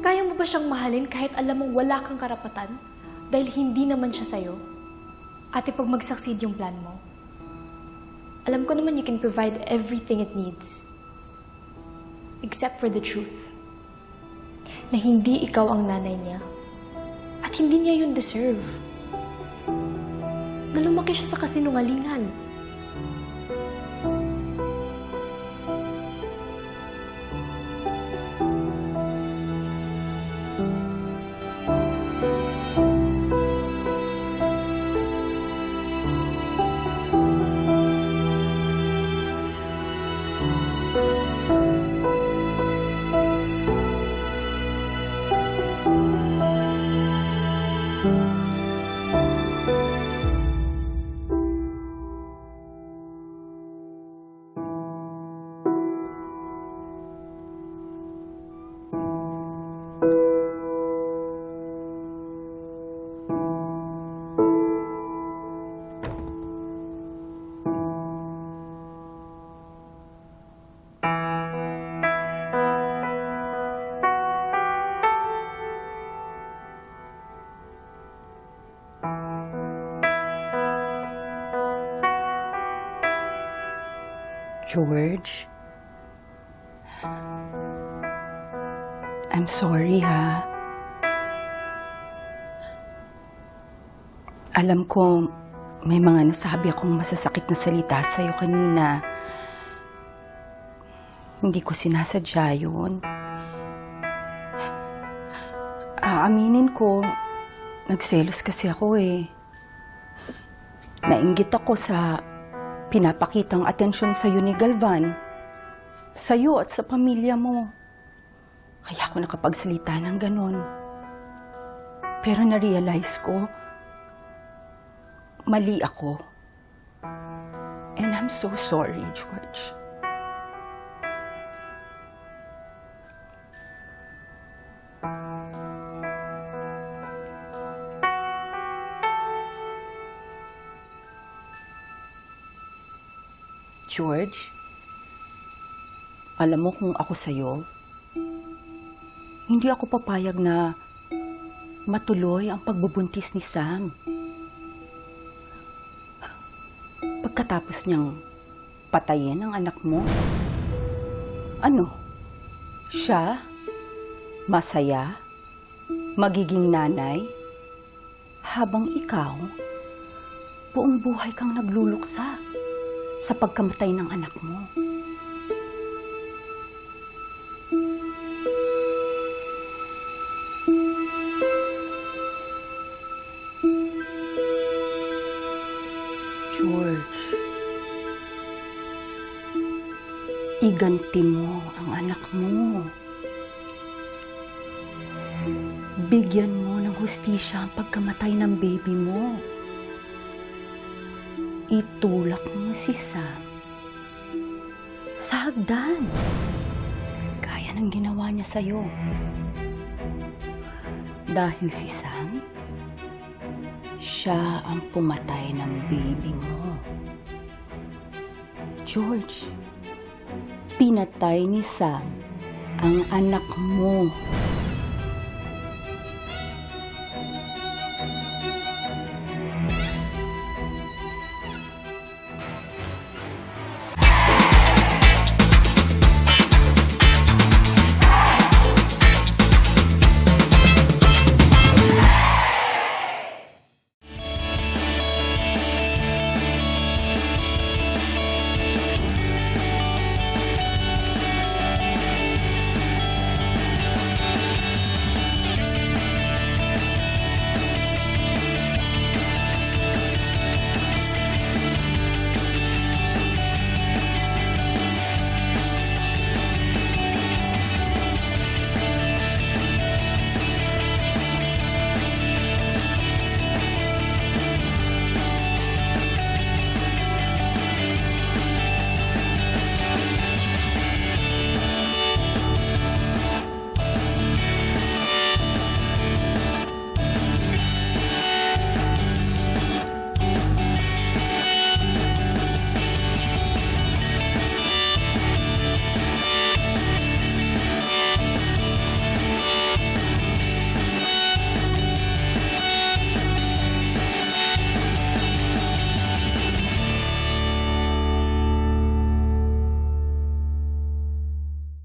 Kaya mo ba siyang mahalin kahit alam mong wala kang karapatan? Dahil hindi naman siya sa'yo? Ate, pag mag-succeed yung plan mo, alam ko naman you can provide everything it needs. Except for the truth. Na hindi ikaw ang nanay niya. At hindi niya yun deserve. Na lumaki siya sa kasinungalingan. George? I'm sorry, ha? Alam ko may mga nasabi akong masasakit na salita sa'yo kanina. Hindi ko sinasadya yun. Aaminin ko, nagselos kasi ako eh. Nainggit ako sa pinapakitang atensyon sa ni Galvan. Sa'yo at sa pamilya mo. Kaya ako nakapagsalita ng ganon. Pero na-realize ko, mali ako. And I'm so sorry, George. George, alam mo kung ako sa'yo, hindi ako papayag na matuloy ang pagbubuntis ni Sam. Pagkatapos niyang patayin ang anak mo, ano? Siya? Masaya? Magiging nanay? Habang ikaw, buong buhay kang nagluluksa sa pagkamatay ng anak mo. George, iganti mo ang anak mo. Bigyan mo ng hustisya ang pagkamatay ng baby mo. Itulak mo si Sam sa hagdan. Gaya ng ginawa niya sa'yo. Dahil si Sam, siya ang pumatay ng baby mo. George, pinatay ni Sam ang anak mo.